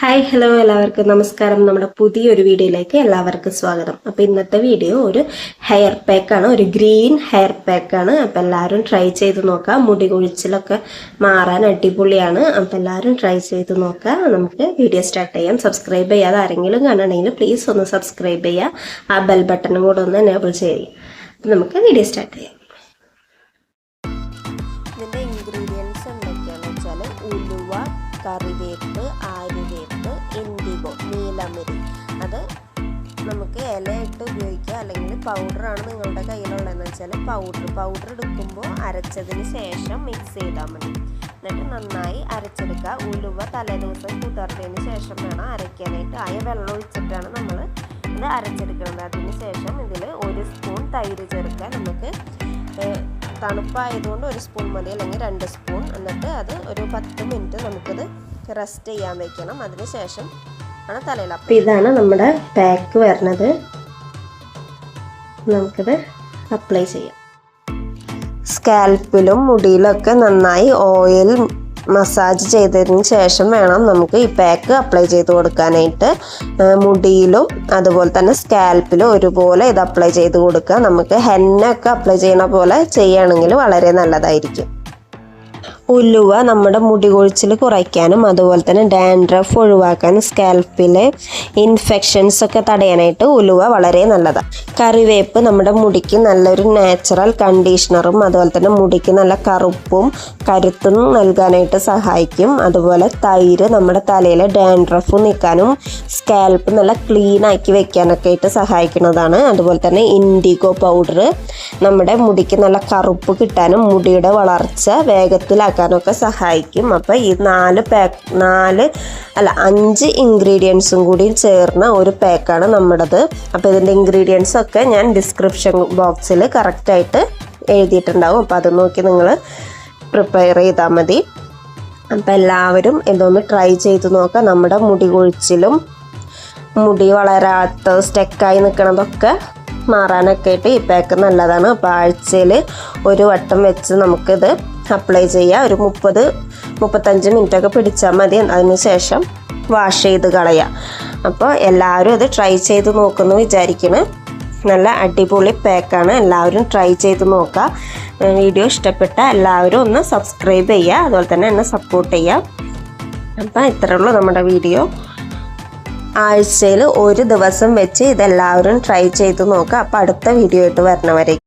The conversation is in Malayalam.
ഹായ് ഹലോ എല്ലാവർക്കും. നമസ്കാരം. നമ്മുടെ പുതിയൊരു വീഡിയോയിലേക്ക് എല്ലാവർക്കും സ്വാഗതം. അപ്പോൾ ഇന്നത്തെ വീഡിയോ ഒരു ഹെയർ പാക്കാണ് ഒരു ഗ്രീൻ ഹെയർ പാക്കാണ് അപ്പോൾ എല്ലാവരും ട്രൈ ചെയ്ത് നോക്കാം മുടി കൊഴിച്ചിലൊക്കെ മാറാൻ അടിപൊളിയാണ്. അപ്പോൾ എല്ലാവരും ട്രൈ ചെയ്ത് നോക്കാം നമുക്ക് വീഡിയോ സ്റ്റാർട്ട് ചെയ്യാം. സബ്സ്ക്രൈബ് ചെയ്യാതെ ആരെങ്കിലും കാണണമെങ്കിൽ പ്ലീസ് ഒന്ന് സബ്സ്ക്രൈബ് ചെയ്യുക. ആ ബെൽ ബട്ടണും കൂടെ ഒന്ന് എനേബിൾ ചെയ്യുക അപ്പോൾ നമുക്ക് വീഡിയോ സ്റ്റാർട്ട് ചെയ്യാം. ഇൻഗ്രീഡിയൻസ് എന്തൊക്കെയാണെന്ന് വെച്ചാൽ ഉലുവ കറിവേപ്പ് നമുക്ക് ഇല ഇട്ട് ഉപയോഗിക്കുക. അല്ലെങ്കിൽ പൗഡറാണ് നിങ്ങളുടെ കയ്യിലുള്ളതെന്ന് വെച്ചാൽ പൗഡർ പൗഡർ എടുക്കുമ്പോൾ അരച്ചതിന് ശേഷം മിക്സ് ചെയ്താൽ മതി. എന്നിട്ട് നന്നായി അരച്ചെടുക്കുക. ഉലുവ തലേദിവസം കുതിർത്തതിന് ശേഷം വേണം അരയ്ക്കാനായിട്ട്. ആയ വെള്ളം ഒഴിച്ചിട്ടാണ് നമ്മൾ ഇത് അരച്ചെടുക്കുന്നത്. അതിന് ശേഷം ഇതിൽ ഒരു സ്പൂൺ തൈര് ചേർക്കുക. നമുക്ക് തണുപ്പായതുകൊണ്ട് ഒരു സ്പൂൺ മതി. അല്ലെങ്കിൽ രണ്ട് സ്പൂൺ എന്നിട്ട് അത് ഒരു പത്ത് മിനിറ്റ് നമുക്കത് റെസ്റ്റ് ചെയ്യാൻ വയ്ക്കണം അതിന് ശേഷം ആണ് തലയിൽ അപ്പം ഇതാണ് നമ്മുടെ പാക്ക് വരുന്നത്. നമുക്കിത് അപ്ലൈ ചെയ്യാം. സ്കാൽപ്പിലും മുടിയിലൊക്കെ നന്നായി ഓയിൽ മസാജ് ചെയ്തതിന് ശേഷം വേണം നമുക്ക് ഈ പാക്ക് അപ്ലൈ ചെയ്ത് കൊടുക്കാനായിട്ട്. മുടിയിലും അതുപോലെ തന്നെ സ്കാൽപ്പിലും ഒരുപോലെ ഇത് അപ്ലൈ ചെയ്ത് കൊടുക്കുക. നമുക്ക് ഹെന്ന ഒക്കെ അപ്ലൈ ചെയ്യണ പോലെ ചെയ്യുകയാണെങ്കിൽ വളരെ നല്ലതായിരിക്കും. ഉലുവ നമ്മുടെ മുടി കൊഴിച്ചിൽ കുറയ്ക്കാനും അതുപോലെ തന്നെ ഡാൻഡ്രഫ് ഒഴിവാക്കാനും സ്കാൽപ്പിലെ ഇൻഫെക്ഷൻസ് ഒക്കെ തടയാനായിട്ട് ഉലുവ വളരെ നല്ലതാണ് കറിവേപ്പ് നമ്മുടെ മുടിക്ക് നല്ലൊരു നാച്ചുറൽ കണ്ടീഷണറും അതുപോലെ തന്നെ മുടിക്ക് നല്ല കറുപ്പും കരുത്തും നൽകാനായിട്ട് സഹായിക്കും. അതുപോലെ തൈര് നമ്മുടെ തലയിലെ ഡാൻഡ്രഫ് നിൽക്കാനും സ്കാൽപ്പ് നല്ല ക്ലീൻ ആക്കി വെക്കാനൊക്കെ ആയിട്ട് സഹായിക്കുന്നതാണ്. അതുപോലെ തന്നെ ഇൻഡിഗോ പൗഡർ നമ്മുടെ മുടിക്ക് നല്ല കറുപ്പ് കിട്ടാനും മുടിയുടെ വളർച്ച വേഗത്തിലാക്കാനൊക്കെ സഹായിക്കും. അപ്പോൾ ഈ നാല് പാക്ക് നാല് അല്ല അഞ്ച് ഇൻഗ്രീഡിയൻസും കൂടി ചേർന്ന ഒരു പാക്കാണ് നമ്മുടേത്. അപ്പോൾ ഇതിന്റെ ഇൻഗ്രീഡിയൻസ് ഒക്കെ ഞാൻ ഡിസ്ക്രിപ്ഷൻ ബോക്സിൽ കറക്റ്റായിട്ട് എഴുതിയിട്ടുണ്ടാവും. അപ്പോൾ അത് നോക്കി നിങ്ങൾ പ്രിപ്പയർ ചെയ്താൽ മതി. അപ്പം എല്ലാവരും എന്തോന്ന് ട്രൈ ചെയ്ത് നോക്കാം. നമ്മുടെ മുടി കൊഴിച്ചിലും മുടി വളരാത്ത സ്റ്റെക്കായി നിൽക്കണതൊക്കെ മാറാനൊക്കെ ആയിട്ട് ഈ പാക്ക് നല്ലതാണ്. അപ്പോൾ ആഴ്ചയിൽ ഒരു വട്ടം വെച്ച് നമുക്കിത് അപ്ലൈ ചെയ്യാം. ഒരു മുപ്പത് മുപ്പത്തഞ്ച് മിനിറ്റൊക്കെ പിടിച്ചാൽ മതി. അതിന് ശേഷം വാഷ് ചെയ്ത് കളയാം. അപ്പോൾ എല്ലാവരും ഇത് ട്രൈ ചെയ്ത് നോക്കുമെന്ന് വിചാരിക്കുന്നു. നല്ല അടിപൊളി പാക്കാണ്. എല്ലാവരും ട്രൈ ചെയ്ത് നോക്കുക. വീഡിയോ ഇഷ്ടപ്പെട്ട എല്ലാവരും ഒന്ന് സബ്സ്ക്രൈബ് ചെയ്യുക. അതുപോലെ തന്നെ എന്നെ സപ്പോർട്ട് ചെയ്യുക. അപ്പം ഇത്രയേ ഉള്ളൂ നമ്മുടെ വീഡിയോ ആഴ്ചയിൽ ഒരു ദിവസം വെച്ച് ഇതെല്ലാവരും ട്രൈ ചെയ്ത് നോക്കുക. അപ്പോൾ അടുത്ത വീഡിയോ ആയിട്ട് വരണവരേക്കും.